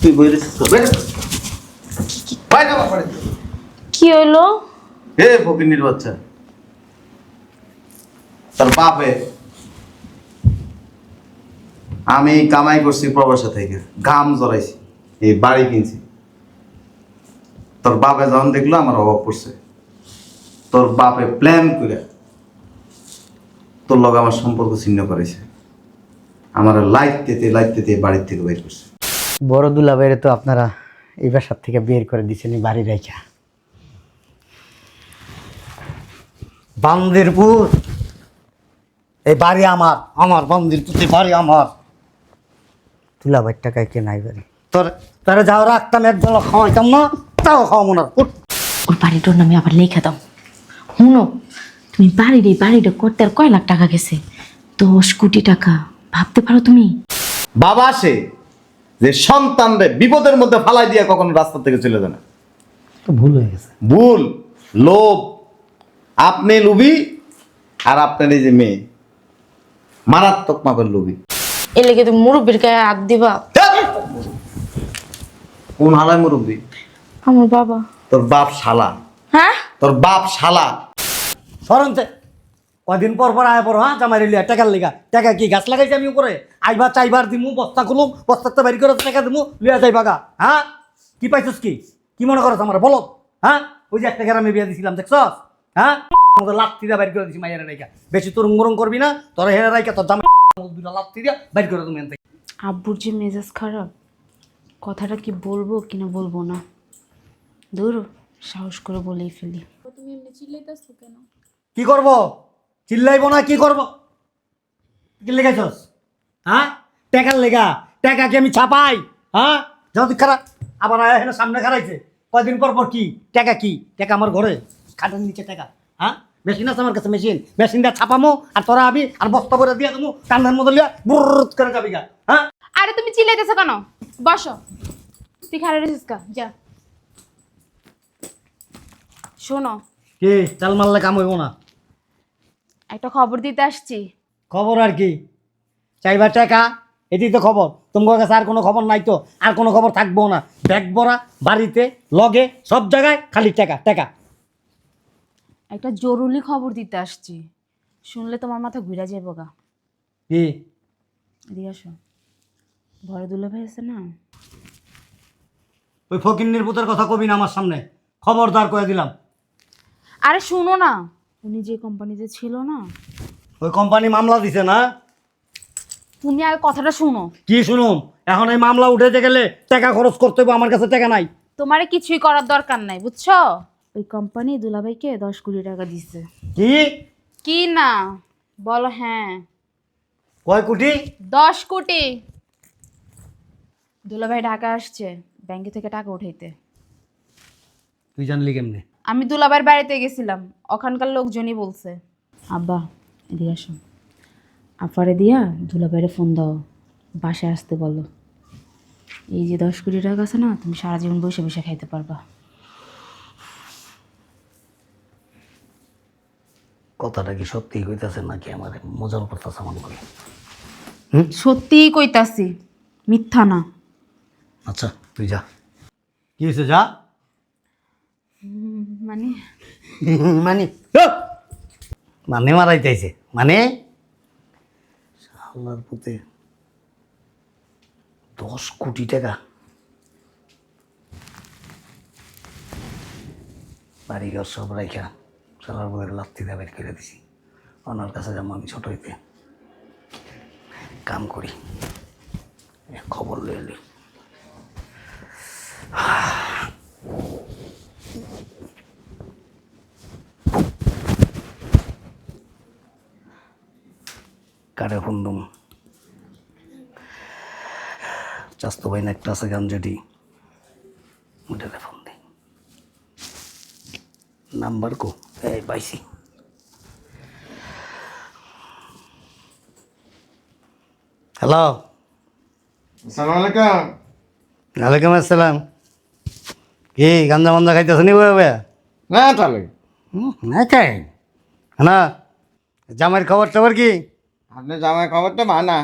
তুই বই। কি হইল? হে ফকিনির বাচ্চা। তার বাপে আমি কামাই করছি প্রবাসা থেকে ঘাম জড়াইছি এই বাড়ি কিনছি। তোর বাপে যখন দেখল আমার অভাব পড়ছে তোর বাপে প্ল্যান করে তোর লগে আমার সম্পর্ক ছিন্ন করেছে আমার লাইটতে লাইটতে বাড়ির থেকে বের করছে। বড় দুলাভাইরে তো আপনারা এই বাসার থেকে বের করে দিচ্ছেন বাড়ি রেখা বান্দিরপুর এই বাড়ি আমার আমার বান্দিরপুর বাড়ি আমার। দুলাভাইয়ের টাকায় কে নাই বাড়ি। তোর তারা যাও রাখতাম এক জল খাওয়াইতাম না তাও খাওয়াবো না। ওর বাড়িটার নামে আবার লেখা দাও। শুনো তুমি বাড়ির এই বাড়িটা করতে আর কয় লাখ টাকা গেছে? দশ কোটি টাকা। ভাবতে পারো তুমি? বাবা সে যে সন্তানরে বিপদের মধ্যে ফালাই দিয়ে কখনো রাস্তা থেকে চলে যায় না। তো ভুল হয়ে গেছে। ভুল লোভ। আপনি লুবি আর আপনার এই যে মেয়ে মারাত্মক মাপের লুবি এ লেগে তুমি মুরব্বীর গায়ে হাত দিবা। কোন হালায় মুরব্বী? আমার বাবা। তোর বাপ শালা। হ্যাঁ? তোর বাপ শালা। সরঞ্চে কয়দিন পর পর আয় পর হ্যাঁ জামাই লিয়া টাকার লিগা। টাকা কি গাছ লাগাইছি আমি উপরে? আইবার চাইবার দিমু বস্তা খুলুম বস্তাতে বাড়ি করে টাকা দিমু লিয়া যাইবা গা হ্যাঁ? কি পাইছিস কি? কি মনে করছ আমার? বলো হ্যাঁ? ওই যে একটা গ্রামে বিয়ে দিছিলাম দেখছস? হ্যাঁ? আমাদের লাত্তি দিয়ে বাইর করে দিছি মাইয়ারে রাইকা বেশি তুরুং মুরুং করবি না তোর হেরে রাইকা তোর জামাই দুটা লাত্তি দিয়ে বাইর করে তুমি থেকে। আব্বুর যে মেজাজ খারাপ কথাটা কি বলব কিনা বলব না। দূর সাহস করে বলেই ফেলি। কি করব? চিল্লাইব না কি করব? কি লেগেছস? হ্যাঁ? টাকার লেগা টাকা কি আমি ছাপাই? হ্যাঁ? যদি খারাপ আবার হেন সামনে খারাইছে কয়দিন পর পর কি? টাকা কি? টাকা আমার ঘরে। খাটের নিচে টাকা। হ্যাঁ? মেশিন আছে আমার কাছে মেশিন। মেশিন দিয়ে ছাপামো আর তোরা আবি আর বস্তা করে দিয়ে দেবো। কান্নার মধ্যে লিয়া বুর করে যাবি গা। হ্যাঁ? আরে তুমি চিল্লাইতেছো কেন? বসো। তুই খারাপ রেছিস কা? যা। শোনো। কি? চাল মারলে কাম হইব না। একটা খবর দিতে আসছি। খবর আর কি? চাইবার টাকা? এটি তো খবর। তোমার কাছে আর কোনো খবর নাই তো? আর কোনো খবর থাকব না। ব্যাগ ভরা বাড়িতে লগে সব জায়গায় খালি টাকা টাকা। একটা জরুরি খবর দিতে আসছি। শুনলে তোমার মাথা ঘুরে যাব গা। কি? এদিকে আসো। বড় দুলে ভাই আছে না? ওই ফকিন্নির পুতের কথা কবি না আমার সামনে? খবরদার করে দিলাম। আরে শুনো না। উনি যে কোম্পানিতে ছিল না। ওই কোম্পানি মামলা দিছে না? তুমি আগে কথাটা শুনো। কি শুনুম এখন এই মামলা উঠেতে গেলে টাকা খরচ করতে হবে আমার কাছে টাকা নাই। তোমারে কিছুই করার দরকার নাই বুঝছ? ওই কোম্পানি দুলাভাইকে দশ কোটি টাকা দিচ্ছে কি? কি না? বলো হ্যাঁ। কয় কোটি? দশ কোটি। দুলাভাই ঢাকা আসছে ব্যাংকে থেকে টাকা উঠাইতে। তুই জানলি কেমনে? আমি দুলাভাইয়ের বাড়িতে গেছিলাম। ওখানকার লোকজনই বলছে। আব্বা এদিকে আসো। আফারে দিয়া দুলাভাইয়ের ফোন দাও। বাসায় আসতে বলো। এই যে দশ কোটি টাকা আছে না তুমি সারা জীবন বসে বসে খাইতে পারবা। কথাটা কি সত্যি কইতাছে নাকি আমার? মজার করতেছে আমার বলে সত্যিই কইতাছি মিথ্যা না। আচ্ছা তুই যা। কি হয়েছে যা? মানে? মানে? মানে মারাইতেছে মানে? আল্লাহর পুতে। দশ কোটি টাকা। বাড়িঘর সব রাইখা। সালার বলে লাত্তি দিয়ে বের করে দিছি। ওনার কাছে যেমন আমি ছোট হইতে। কাম করি। খবর লইলি কারে হুন্ডুম? চাস্তো ভাই না একটা আছে গান যেটি ফোন দিই নাম্বার কো? এই পাইছি হ্যালো। আসসালামু আলাইকুম। ওয়ালাইকুম আসসালাম। কি গাঞ্জা মাঞ্জা খাইতেছ নি বয়ে বয়ে না তাহলে। না খাই। না জামাইয়ের খবর টবর কি? আপনি জামাই খবরটা মানা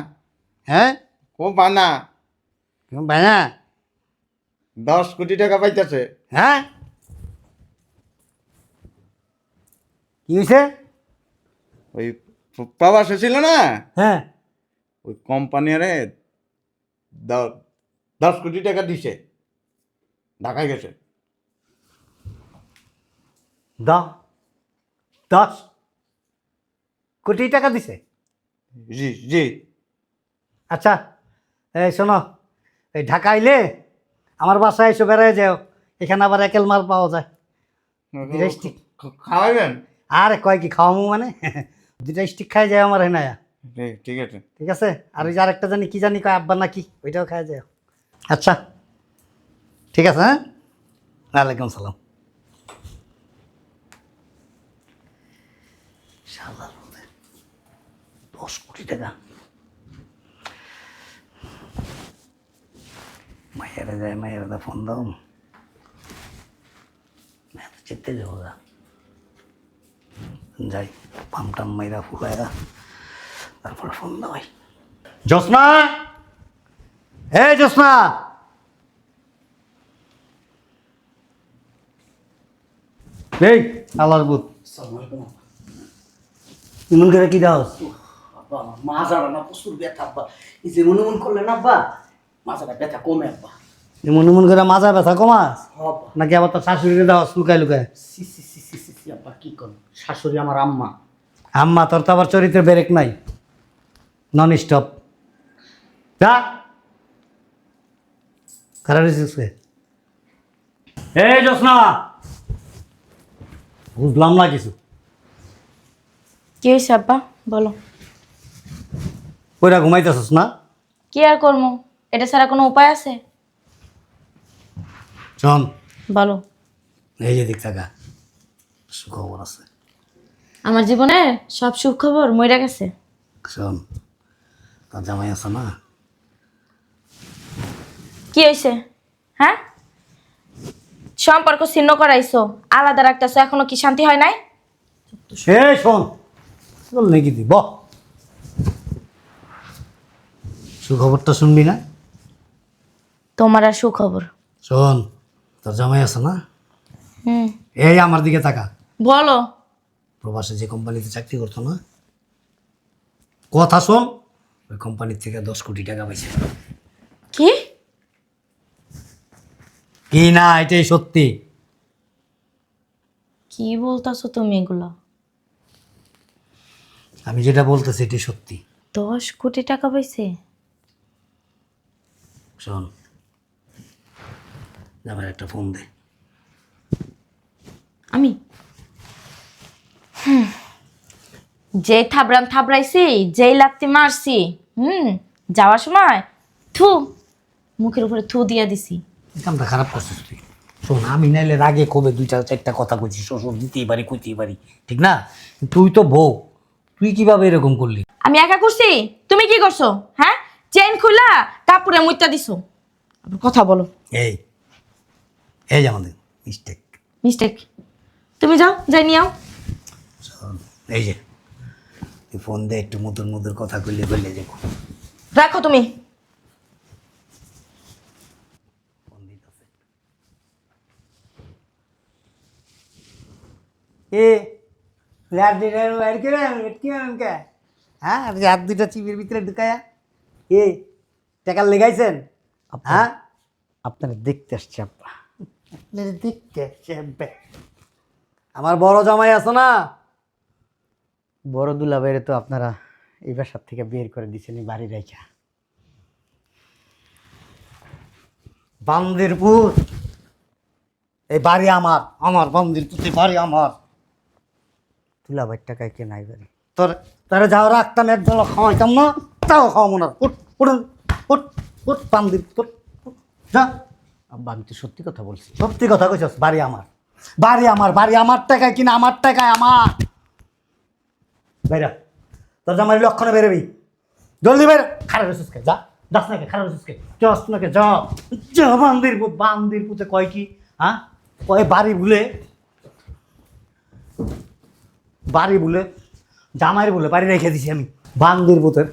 হ্যাঁ? খুব বানা। ভাইয়া দশ কোটি টাকা পাইতেছে। হ্যাঁ? কি হয়েছে ওই প্রবাসে ছিল না? হ্যাঁ। ওই কোম্পানি আরে দ- দশ কোটি টাকা দিছে। ঢাকায় গেছে। দ দশ কোটি টাকা দিছে? জি জি। আচ্ছা এই শোনো এই ঢাকা আইলে আমার বাসায় এসে বেড়ায় যাও এখানে আবার একেল মাল পাওয়া যায়। দুইটা স্টিক খাওয়াবেন আরে কয় কি খাওয়ামু মানে? দুইটা স্টিক খাই যায় আমার হেনায়া। ঠিক- ঠিক আছে। ঠিক আছে? আর ওই যে আরেকটা জানি কি জানি কয় আব্বা নাকি ওইটাও খাই যায়। আচ্ছা। ঠিক আছে হ্যাঁ? ওয়ালাইকুম সালাম। দশ কোটি টাকা। মায়েরা যায় মায়েরা দা ফোন দাও। চেতে যাব যা। যাই, পাম টাম মাইরা ফুলাইরা তারপর ফোন দাও জ্যোৎস্না এ জ্যোৎস্না এই আল্লাহর বুত ইমন করে কি দাও? আব্বা আমার না প্রচুর ব্যথা আব্বা। এই যে মনে মন করলেন আব্বা মাজাটা ব্যথা কমে আব্বা। ইমন ইমন করে মাজা ব্যথা কমাস নাকি আবার তোর শাশুড়িকে দাও লুকায় লুকায়? সি সি সি সি সি সি আব্বা কি করুন শাশুড়ি আমার আম্মা। আম্মা তোর তো আবার চরিত্রের ব্রেক নাই। নন স্টপ যা খারাপ এই জোসনা বুঝলাম না কিছু। কি হয়েছে আব্বা? বলো। কইরা ঘুমাইতেছিস না? কি আর করব এটা ছাড়া কোনো উপায় আছে? শোন বলো। এই যে দিক থাকা সুখবর আছে। আমার জীবনের সব সুখ খবর মরে গেছে। শোন তার জামাই আছে না? কি হয়েছে হ্যাঁ? সম্পর্ক ছিন্ন করাইছো আলাদা রাখতেছো এখনও কি শান্তি হয় নাই? সে শোন বল নাকি দি সুখবরটা শুনবি না? তোমার আর সুখবর। শোন তোর জামাই আছে না? হুম। এই আমার দিকে তাকা। বলো। প্রবাসে যে কোম্পানিতে চাকরি করতো না? কথা শোন ওই কোম্পানির থেকে দশ কোটি টাকা পাইছে। কি? কি না এটাই সত্যি। কি বলতাছো তুমি এগুলো? আমি যেটা বলতেছি এটাই সত্যি। দশ কোটি টাকা পাইছে? শোন আমার একটা ফোন দে। আমি? হুম। যেই থাবড়ান থাবড়াইছি যেই লাত্তি মারছি হুম যাওয়ার সময় থু মুখের উপরে থু দিয়া দিছি। কামটা খারাপ করছিস তুই। শোন আমি নাইলে রাগে কবে দুইটা চারটা কথা কইছি শ্বশুর দিতেই পারি কইতেই পারি ঠিক না? তুই তো বউ তুই কীভাবে এরকম করলি? আমি একা করছি? তুমি কি করছ? হ্যাঁ? চেন খুলা কাপড়ে মুইতা দিছো। কথা বলো। এই এই যে আমাদের মিস্টেক মিস্টেক তুমি যাও যাই নিয়ে আও। এই যে তুই ফোন দে একটু মধুর মধুর কথা কইলে কইলে যে রাখো তুমি ফোন দিতেছে এ রাত দুইটা বাইর করে কি কে? হ্যাঁ রাত দুইটা চিবির ভিতরে ঢুকায়া। এ টাকা লেগাইছেন? হ্যাঁ? আপনারা দেখতে আসছে আব্বা আপনারা দেখতে আসছে আব্বা। আমার বড় জামাই আছে না? বড় দুলাভাইরে তো আপনারা এই বাসার থেকে বের করে দিচ্ছেন এই বাড়ি রেখা বান্দিরপুর। এই বাড়ি আমার আমার বান্দিরপুর বাড়ি আমার। দুলাভাইয়ের টাকায় কে নাই বাড়ি। তোর তারা যাও রাখতাম এক জল খাওয়াইতাম না তাও খাওয়াবো না। উঠ উঠুন উঠ উঠ বান্দিরপুর উঠ, যা। আব্বা আমি তো সত্যি কথা বলছি। সত্যি কথা কইছস বাড়ি আমার। বাড়ি আমার বাড়ি আমার টাকায় কিনা আমার টাকায় আমার। বেরা তোর জামাই লক্ষণে বেরোবি। জলদি বের খারাপ রেসুস যা যাস নাকি খারাপ রেসুস যাস নাকি যা। যা বান্দির বান্দির পুতে কয় কি হ্যাঁ? কয় বাড়ি ভুলে বাড়ি বলে জামাইয়ের বলে বাড়ি রেখে দিছি আমি। বান্দির পুতের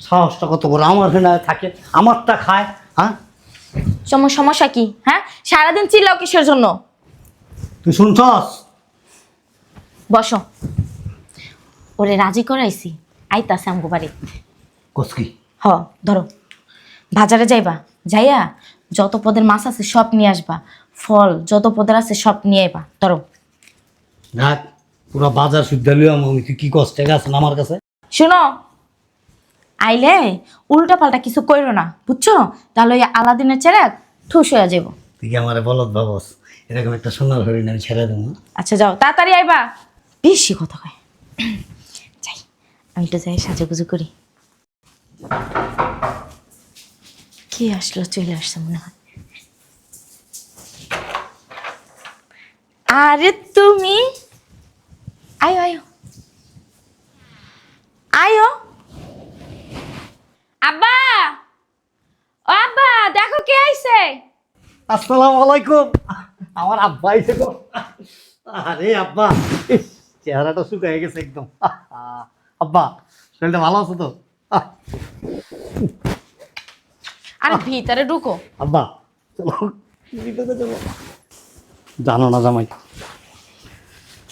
সাহসটা কত বড়। আমার এখানে থাকে আমারটা খায় হ্যাঁ? তোমার সমস্যা কি? হ্যাঁ? সারাদিন চিল্লাও কিসের জন্য? তুই শুনছস? বসো। ওরে রাজি করাইছি। আইতাছে আমগো বাড়ি। কসকি হ ধরো। বাজারে যাইবা যাইয়া যত পদের মাছ আছে সব নিয়ে আসবা। ফল যত পদের আছে সব নিয়ে আইবা। ধরো। দেখ পুরো বাজার শুদ্ধ লিও আমি তুই কি কষ্ট আমার কাছে? শুনো আইলে উল্টা পাল্টা কিছু কইরো না বুঝছ? তাহলে ওই আলাদিনের চেরাক ঠুস হয়ে যাব তুই কি আমার বলত বাবস এরকম একটা সোনার হরিণ আমি ছেড়ে দেবো আচ্ছা যাও তাড়াতাড়ি আইবা। বেশি কথা কয়। যাই আমি তো যাই সাজুগুজু করি। কে আসলো চলে আসছে মনে হয়। আরে তুমি আয়ো আয়ো আয়ো আব্বা! ও আব্বা দেখো কে আইছে। আসসালামু আলাইকুম। আমার আব্বা এসে গো। আরে আব্বা ইস, চেহারাটা শুকিয়ে গেছে একদম। আব্বা শরীরটা ভালো আছে তো? আরে ভিতরে ঢুকো। আব্বা চলো। ভিতরে যাব। জানো না জামাই।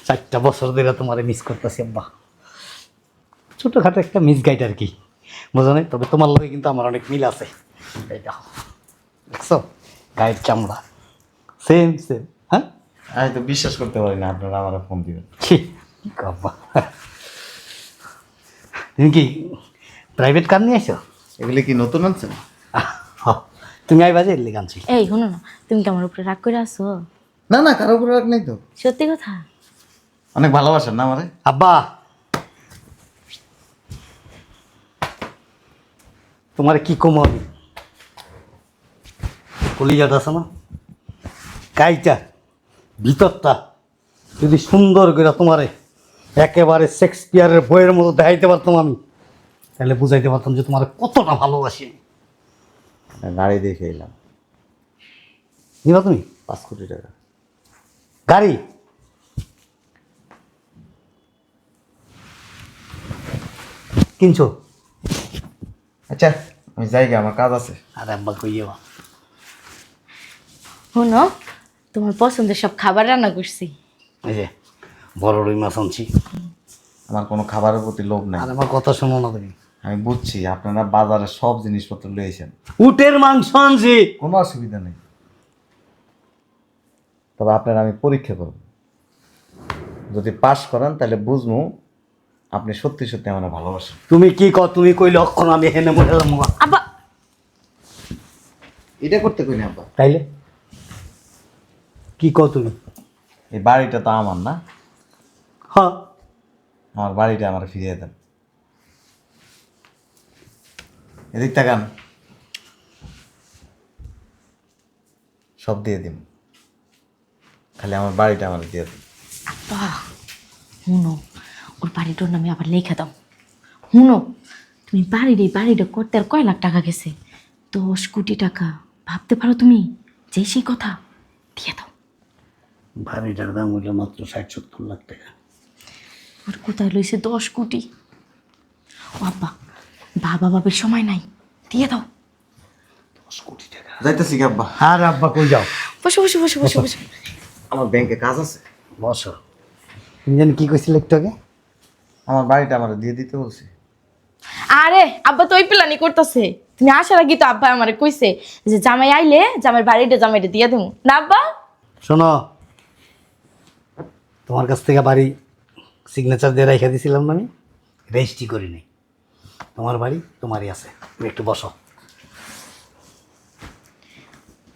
চারটা বছর ধরে তোমার মিস করতেছি আব্বা। ছোটোখাটো একটা মিস গাইড আর কি বোঝো নেই? তবে তোমার লগে কিন্তু আমার অনেক মিল আছে। দেখো দেখছ? গায়ের চামড়া। সেম সেম হ্যাঁ? আমি তো বিশ্বাস করতে পারি না আপনারা আমার ফোন দিবেন। আব্বা। তুমি কি প্রাইভেট কার নিয়ে এসো এগুলি কি নতুন আনছেন? হ, তুমি আই বাজে এলি গানছি এই শুনো না তুমি কি আমার উপরে রাগ করে আসো না না কারও উপরে রাগ নেই তো। সত্যি কথা? অনেক ভালোবাসেন না আমারে? আব্বা। তোমার কি কম আমি? কলিজাটা আছে না? কাইটা ভিতরটা যদি সুন্দর করে তোমারে একেবারে শেক্সপিয়ারের বইয়ের মতো দেখাইতে পারতাম আমি তাহলে বুঝাইতে পারতাম যে তোমার কতটা ভালোবাসি গাড়ি দেখে এলাম। নিবা তুমি? পাঁচ কোটি টাকা। গাড়ি? কিনছো? আচ্ছা আমি যাই গে, আমার কাজ আছে। আরে আব্বা কইয়ে বা শুনো তোমার পছন্দের সব খাবার রান্না করছি। এই যে বড় রুই মাছ আনছি। আমার কোনো খাবারের প্রতি লোভ নাই। আর আমার কথা শোনো না তুমি। আমি বুঝছি আপনারা বাজারে সব জিনিসপত্র লইয়েছেন উটের মাংস আনছি। কোনো অসুবিধা নেই। তবে আপনারা আমি পরীক্ষা করব। যদি পাশ করেন তাহলে বুঝব আপনি সত্যি সত্যি আমার ভালোবাসেন। তুমি কি কর তুমি কইলে অক্ষণ আমি হেনে মরে যাব। আব্বা। এটা করতে কইনি আব্বা। তাইলে? কি কর তুমি? এই বাড়িটা তো আমার না। হ্যাঁ। আমার বাড়িটা আমার ফিরিয়ে দেন। এদিক তাকান। সব দিয়ে দিন। খালি আমার বাড়িটা আমার দিয়ে দিন। ওর বাড়িটার নামে আবার লেখা দাও। হুনো তুমি বাড়ির এই বাড়িটা করতে আর কয় লাখ টাকা গেছে? দশ কোটি টাকা ভাবতে পারো তুমি? যে সেই কথা দিয়ে দাও। বাড়িটার দাম হইল মাত্র ষাট সত্তর লাখ টাকা। আর কোথায় লইছে দশ কোটি? ও আব্বা বাবা বাবের সময় নাই দিয়ে দাও। দশ কোটি টাকা যাইতেছি কি আব্বা। আর আব্বা কই যাও? বসো বসো বসো বসো বসো। আমার ব্যাংকে কাজ আছে। বসো। তুমি জানি কি কইছিলে একটু আগে? আমার বাড়িটা আমার দিয়ে দিতে বলছি। আরে আব্বা তো ওই প্ল্যানই করতেছে। তুমি আসার আগে তো আব্বা আমারে কইছে যে জামাই আইলে জামাই বাড়িটা জামাইটা দিয়ে দেবো না আব্বা? শোনো তোমার কাছ থেকে বাড়ি সিগনেচার দিয়ে রেখে দিয়েছিলাম আমি? রেজিস্ট্রি করি নাই। তোমার বাড়ি তোমারই আছে তুমি একটু বসো।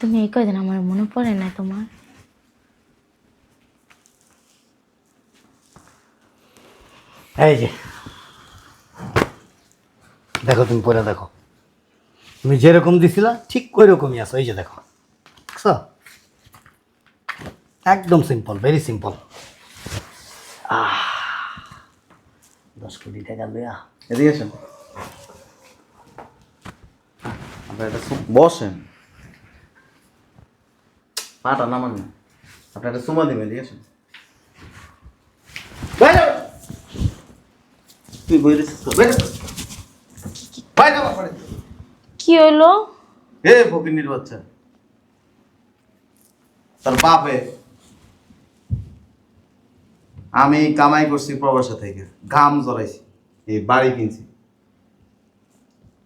তুমি এই কয়দিন আমার মনে পড়ে না তোমার? এই যে। দেখো তুমি পরে দেখো। তুমি যেরকম দিছিলা, ঠিক ওই রকমই আছো। এই যে দেখো। দেখছ? একদম সিম্পল ভেরি সিম্পল দশ কোটি টাকা দেয়া এদিকে আসেন। আপনার এটা বসেন। পাটা নামান। আপনার একটা সুমা দিবেন, এদিকে আসেন। বাইরে। তুই তো, বাইরে। কি এ ফকিনির বাচ্চা। তার বাপে আমি কামাই করছি প্রবাসা থেকে ঘাম জড়াইছি এই বাড়ি কিনছি।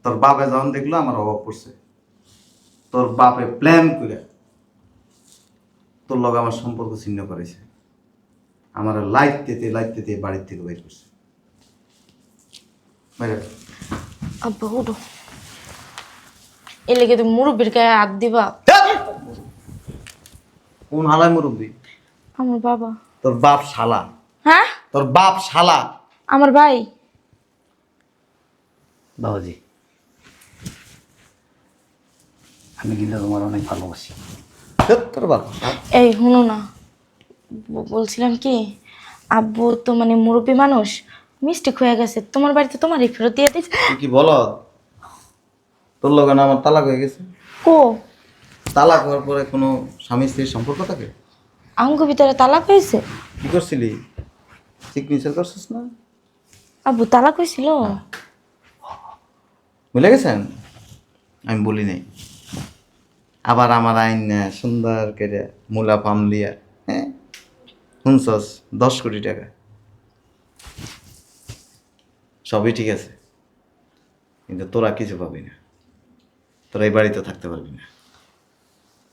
তোর বাপে যখন দেখল আমার অভাব পড়ছে তোর বাপে প্ল্যান করে তোর লগে আমার সম্পর্ক ছিন্ন করেছে আমার লাইট তেতে লাইট তেতে বাড়ির থেকে বের করছে। বাইরে আব্বা উঠো এ লেগে তুমি মুরব্বীর গায়ে হাত দিবা? কোন হালায় মুরব্বী? আমার বাবা। তোর বাপ শালা। হ্যাঁ? তোর বাপ শালা। আমার ভাই। বাবাজি আমি কিন্তু তোমার অনেক ভালোবাসি। তোর এই শুনো না। বলছিলাম কি আব্বু তো মানে মুরব্বী মানুষ। মিস্টেক হয়ে গেছে। তোমার বাড়িতে তোমারই ফেরত দিয়ে দিস কি বল? তোর লগে আমার তালাক হয়ে গেছে? কো? তালাক হওয়ার পরে কোনো স্বামী স্ত্রীর সম্পর্ক থাকে? আঙ্গু ভিতরে তালাক হয়েছে? কি করছিলি? সিগনেচার করছিস না? আব্বু তালাক হয়েছিল? ভুলে গেছেন? আমি বলি নাই। আবার আমার আইন সুন্দর করে মূলা পাম দিয়া হ্যাঁ? শুনছস? দশ কোটি টাকা। সবই ঠিক আছে। কিন্তু তোরা কিছু পাবি না। তোরা এই বাড়িতে থাকতে পারবি না।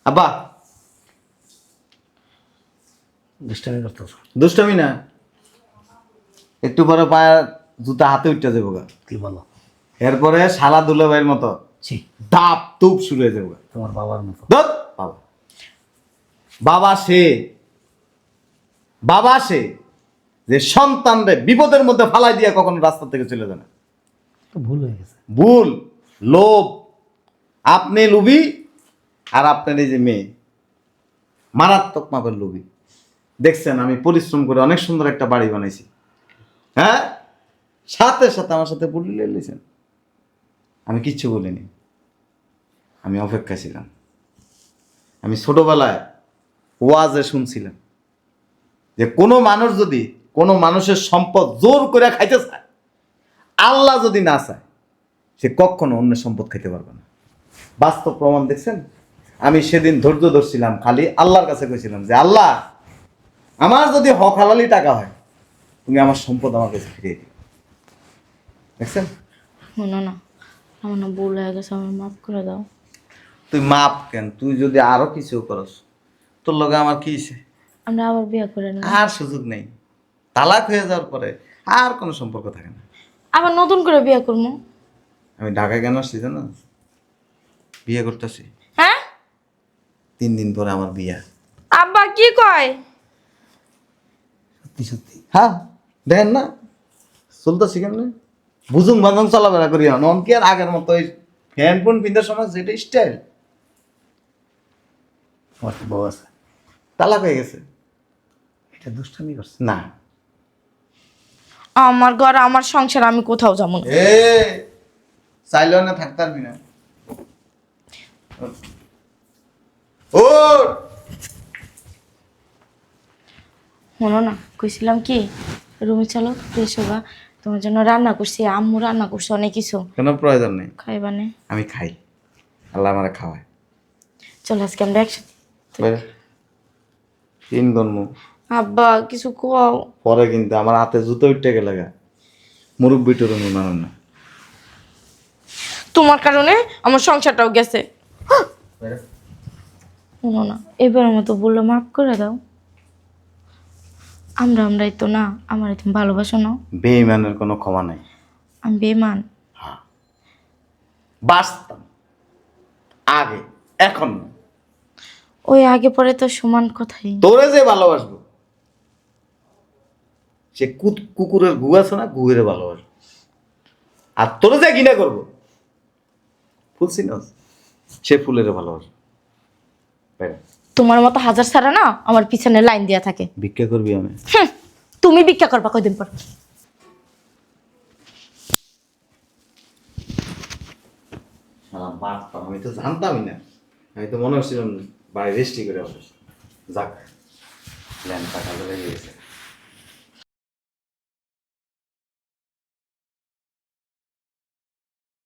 আব্বা! দুষ্টামি করতেছ? দুষ্টামি না। একটু পরে পায়ে জুতা হাতে উঠতে দেবো গা। কি বলো? এরপরে শালা দুলাভাইয়ের মতো দাপ তুপ শুরু হয়ে যাব তোমার বাবার মতো। বাবা। বাবা সে। বাবা সে। যে সন্তানরে বিপদের মধ্যে ফালাই দিয়ে কখনো রাস্তা থেকে চলে যায় না। ভুল হয়ে গেছে। ভুল লোভ। আপনি লুবি আর আপনার এই যে মেয়ে মারাত্মক মাপের লুবি দেখছেন আমি পরিশ্রম করে অনেক সুন্দর একটা বাড়ি বানাইছি। হ্যাঁ? সাথে সাথে আমার সাথে পুলি লেগেছেন আমি কিচ্ছু বলিনি। আমি অপেক্ষা ছিলাম। আমি ছোটবেলায় ওয়াজে শুনছিলাম যে কোনো মানুষ যদি কোনো মানুষের সম্পদ জোর করে খাইতে চায় আল্লাহ যদি না চায় সে কখনো অন্য সম্পদ খাইতে পারবে না। বাস্তব প্রমাণ দেখছেন? আমি সেদিন ধৈর্য ধরছিলাম খালি আল্লাহর কাছে কইছিলাম যে আল্লাহ আমার যদি হক হালালি টাকা হয় তুমি আমার সম্পদ আমার কাছে ফিরিয়ে দিও। দেখছেন? না আমার না ভুল হয়ে গেছে আমার মাফ করে দাও। তুই মাপ কেন? তুই যদি আরও কিছু করস তোর লগে আমার কি? আমরা আবার বিয়ে করে নেব। আর সুযোগ নেই। তালাক হয়ে যাওয়ার পরে আর কোনো সম্পর্ক থাকে না। আবার নতুন করে বিয়ে করব? আমি ঢাকায় কেন আসছি জানো? বিয়ে করতেছি। হ্যাঁ? তিন দিন পরে আমার বিয়া। আব্বা কি কয়? সত্যি সত্যি। হ্যাঁ দেখেন না? চলতেছি কেমনে? বুঝুন বাজং চলাফেরা করি না নন কি আর আগের মতো ওই ফ্যান ফোন পিন্ধার সময় যেটা স্টাইল বউ আছে। তালাক হয়ে গেছে। এটা দুষ্টামি করছে। না। আমার ঘর আমার সংসার আমি কোথাও যাব না। এ চাইলেও না থাকতে পারবি না। ও শোনো না কইছিলাম কি রুমে চলো ফ্রেশ হবা। তোমার জন্য রান্না করছি আম্মু রান্না করছে অনেক কিছু। কোনো প্রয়োজন নেই। খাইবানে আমি খাই। আল্লাহ আমার খাওয়ায়। চলো আজকে আমরা একসাথে। তিন গন্ম আব্বা কিছু কোয়াও পরে কিন্তু আমার হাতে জুতো উঠতে গেলে মুরব্বি টুরুমি মানুষ না। তোমার কারণে আমার সংসারটাও গেছে। শোনো না এবারের মতো বলল মাফ করে দাও। আমরা আমরাই তো না আমার তুমি ভালোবাসো না। বেইমানের কোনো ক্ষমা নাই। আমি বেমান বাঁচতাম। আগে এখন ওই আগে পরে তো সমান কথাই। তোরে যে ভালোবাসবো সে কুকুরের গু আছে না গুয়ের ভালোবাসবো আর তোরে যে ঘৃণা করব ফুল চিনস সে ফুলের ভালোবাসবো বাইরে। তোমার মতো হাজার ছাড়া না আমার পিছনে লাইন দেওয়া থাকে। ভিক্ষা করবি আমি? তুমি ভিক্ষা করবা কয়দিন পর? আমি তো জানতামই না। আমি তো মনে হচ্ছিলাম বাড়ি রেস্টি করে যাক প্ল্যান টাকা লেগে গেছে।